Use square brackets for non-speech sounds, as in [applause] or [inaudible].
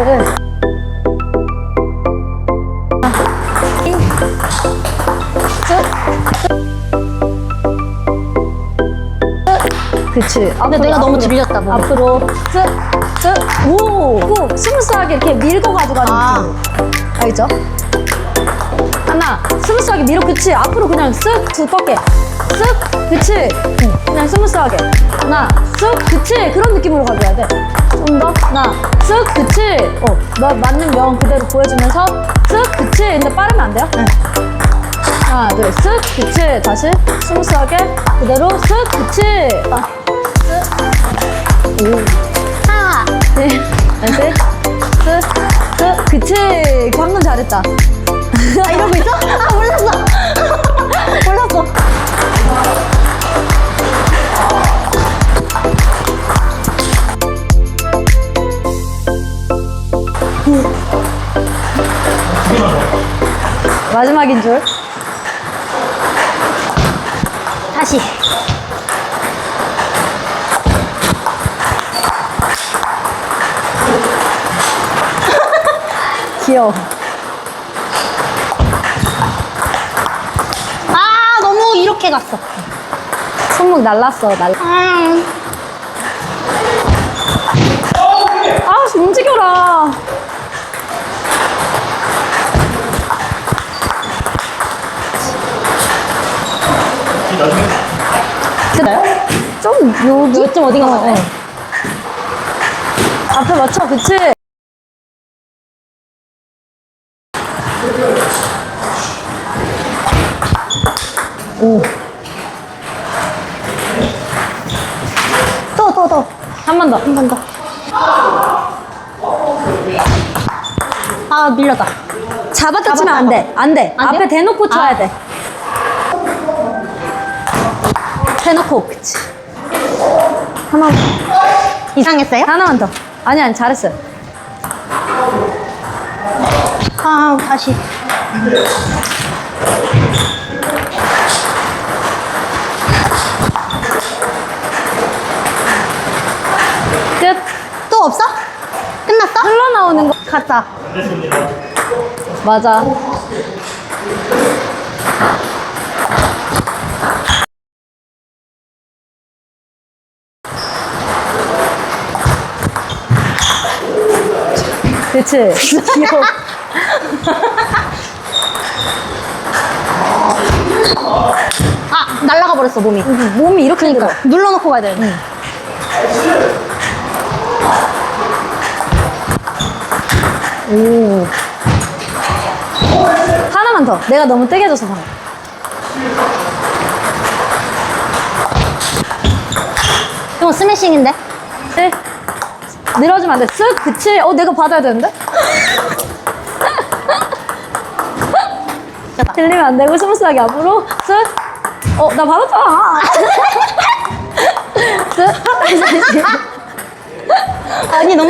그래. 그치. 근데 내가 너무 들렸다, 몸이. 앞으로. 쓱, 쓱. 오! 오! 스무스하게 이렇게 밀고 가져가는 아. 느낌. 알죠? 하나, 스무스하게 밀어. 그치. 앞으로 그냥 쓱 두껍게. 쓱. 그치. 응. 그냥 스무스하게. 하나, 쓱. 그치. 그런 느낌으로 가져야 돼. 좀 더. 하나, 쓱. 그치. 어, 너 맞는 명 그대로 보여주면서 쓱. 그치. 근데 빠르면 안 돼요? 응. 하나, 둘, 쓱. 그치. 다시. 스무스하게. 그대로 쓱. 그치. 아. 쓱. 오. 하나. 네. 다시. 쓱. 쓱. 그치. 방금 잘했다. 마지막인 줄. 다시. [laughs] 귀여워. 아, 너무 이렇게 갔어. 손목 날랐어, 날. 음. 그나요? 좀 여기? 요점 어디가 어? 어. 앞에 맞춰, 그치? 오. 또, 또, 또. 한 번 더. 한 번 더. 아, 밀렸다. 잡았다 잡아, 치면 안 돼. 안 돼. 안 앞에 돼요? 대놓고 쳐야 아. 돼. 대놓고, 그치. 하나, 이상했어요? 하나만 더. 아니, 아니, 잘했어요. 아, 다시. 끝. 또 없어? 끝났어? 흘러나오는 거. 갔다. 맞아. 그치? 귀여워. [laughs] 아, 날아가 버렸어, 몸이. 몸이 이렇게 그러니까. 들어. 눌러놓고 가야 되는데. 오. 하나만 더. 내가 너무 떼겨져서 그래. 이거 스매싱인데? 네. 늘어지면 안 돼. 쓱, 그치? 어, 내가 받아야 되는데? 들리면 안 되고, 스무스하게 앞으로. 쓱. 어, 나 받았잖아. 쓱. 다시. 아니, 너무